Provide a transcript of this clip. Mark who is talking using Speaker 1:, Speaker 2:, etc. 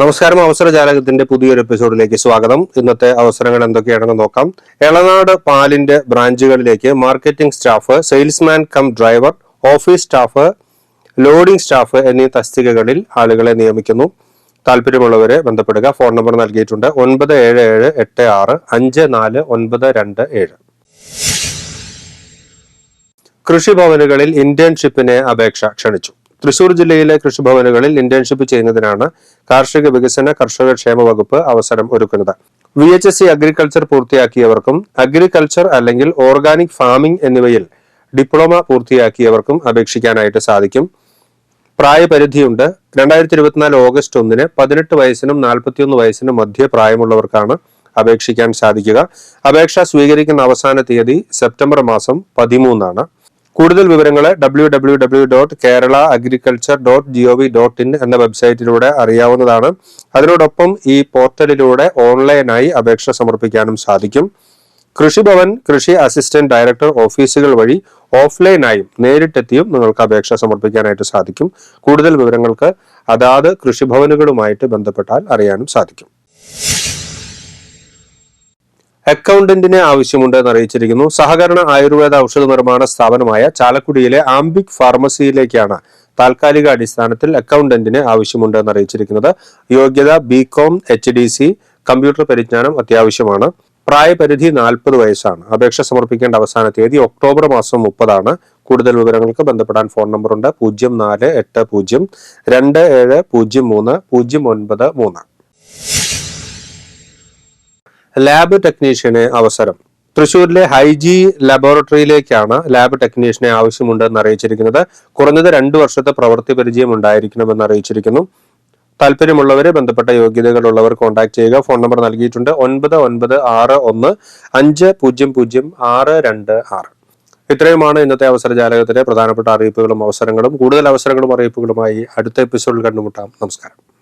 Speaker 1: നമസ്കാരം അവസര ജാലകത്തിന്റെ പുതിയൊരു എപ്പിസോഡിലേക്ക് സ്വാഗതം. ഇന്നത്തെ അവസരങ്ങൾ എന്തൊക്കെയാണെന്ന് നോക്കാം. എളനാട് പാലിന്റെ ബ്രാഞ്ചുകളിലേക്ക് marketing staff salesman cum driver office staff loading staff എന്നീ തസ്തികകളിൽ ആളുകളെ നിയമിക്കുന്നു. താല്പര്യമുള്ളവരെ ബന്ധപ്പെടുക. ഫോൺ നമ്പർ നൽകിയിട്ടുണ്ട് ഒൻപത് ഏഴ് ഏഴ് എട്ട് ആറ് അഞ്ച് നാല് ഒൻപത് രണ്ട് ഏഴ്. കൃഷിഭവനുകളിൽ ഇന്റേൺഷിപ്പിന് അപേക്ഷ ക്ഷണിച്ചു. തൃശൂർ ജില്ലയിലെ കൃഷിഭവനുകളിൽ ഇന്റേൺഷിപ്പ് ചെയ്യുന്നതിനാണ് കാർഷിക വികസന കർഷക ക്ഷേമ വകുപ്പ് അവസരം ഒരുക്കുന്നത്. V H S C agriculture പൂർത്തിയാക്കിയവർക്കും agriculture അല്ലെങ്കിൽ ഓർഗാനിക് ഫാമിംഗ് എന്നിവയിൽ ഡിപ്ലോമ പൂർത്തിയാക്കിയവർക്കും അപേക്ഷിക്കാനായിട്ട് സാധിക്കും. പ്രായപരിധിയുണ്ട്. രണ്ടായിരത്തി ഇരുപത്തിനാല് ഓഗസ്റ്റ് ഒന്നിന് പതിനെട്ട് വയസ്സിനും നാൽപ്പത്തിയൊന്ന് വയസ്സിനും മധ്യ പ്രായമുള്ളവർക്കാണ് അപേക്ഷിക്കാൻ സാധിക്കുക. അപേക്ഷ സ്വീകരിക്കുന്ന അവസാന തീയതി സെപ്റ്റംബർ മാസം പതിമൂന്നാണ്. കൂടുതൽ വിവരങ്ങൾ W W W dot Kerala agriculture dot G O V dot in എന്ന വെബ്സൈറ്റിലൂടെ അറിയാവുന്നതാണ്. അതിനോടൊപ്പം ഈ പോർട്ടലിലൂടെ ഓൺലൈനായി അപേക്ഷ സമർപ്പിക്കാനും സാധിക്കും. കൃഷിഭവൻ കൃഷി അസിസ്റ്റന്റ് ഡയറക്ടർ ഓഫീസുകൾ വഴി ഓഫ്ലൈനായും നേരിട്ടെത്തിയും നിങ്ങൾക്ക് അപേക്ഷ സമർപ്പിക്കാനായിട്ട് സാധിക്കും. കൂടുതൽ വിവരങ്ങൾക്ക് അതാത് കൃഷിഭവനുകളുമായിട്ട് ബന്ധപ്പെട്ടാൽ അറിയാനും സാധിക്കും. അക്കൗണ്ടന്റിനെ ആവശ്യമുണ്ടെന്ന് അറിയിച്ചിരിക്കുന്നു. സഹകരണ ആയുർവേദ ഔഷധ നിർമ്മാണ സ്ഥാപനമായ ചാലക്കുടിയിലെ ആംബിക് ഫാർമസിയിലേക്കാണ് താൽക്കാലിക അടിസ്ഥാനത്തിൽ അക്കൗണ്ടന്റിന് ആവശ്യമുണ്ടെന്ന് അറിയിച്ചിരിക്കുന്നത്. യോഗ്യത B com H D C computer പരിജ്ഞാനം അത്യാവശ്യമാണ്. പ്രായപരിധി നാൽപ്പത് വയസ്സാണ്. അപേക്ഷ സമർപ്പിക്കേണ്ട അവസാന തീയതി ഒക്ടോബർ മാസം മുപ്പതാണ്. കൂടുതൽ വിവരങ്ങൾക്ക് ബന്ധപ്പെടാൻ ഫോൺ നമ്പറുണ്ട് പൂജ്യം നാല് എട്ട് പൂജ്യം രണ്ട് ഏഴ് പൂജ്യം മൂന്ന് പൂജ്യം ഒൻപത് മൂന്ന്. ലാബ് ടെക്നീഷ്യന് അവസരം. തൃശൂരിലെ ഹൈജി ലബോറട്ടറിയിലേക്കാണ് ലാബ് ടെക്നീഷ്യനെ ആവശ്യമുണ്ടെന്ന് അറിയിച്ചിരിക്കുന്നത്. കുറഞ്ഞത് രണ്ടു വർഷത്തെ പ്രവൃത്തി പരിചയം ഉണ്ടായിരിക്കണമെന്ന് അറിയിച്ചിരിക്കുന്നു. താല്പര്യമുള്ളവരെ ബന്ധപ്പെട്ട യോഗ്യതകളുള്ളവർ കോൺടാക്ട് ചെയ്യുക. ഫോൺ നമ്പർ നൽകിയിട്ടുണ്ട് ഒൻപത് ഒൻപത് ആറ് ഒന്ന് അഞ്ച് പൂജ്യം പൂജ്യം ആറ് രണ്ട് ആറ്. ഇത്രയുമാണ് ഇന്നത്തെ അവസര ജാലകത്തിലെ പ്രധാനപ്പെട്ട അറിയിപ്പുകളും അവസരങ്ങളും. കൂടുതൽ അവസരങ്ങളും അറിയിപ്പുകളുമായി അടുത്ത എപ്പിസോഡിൽ കണ്ടുമുട്ടാം. നമസ്കാരം.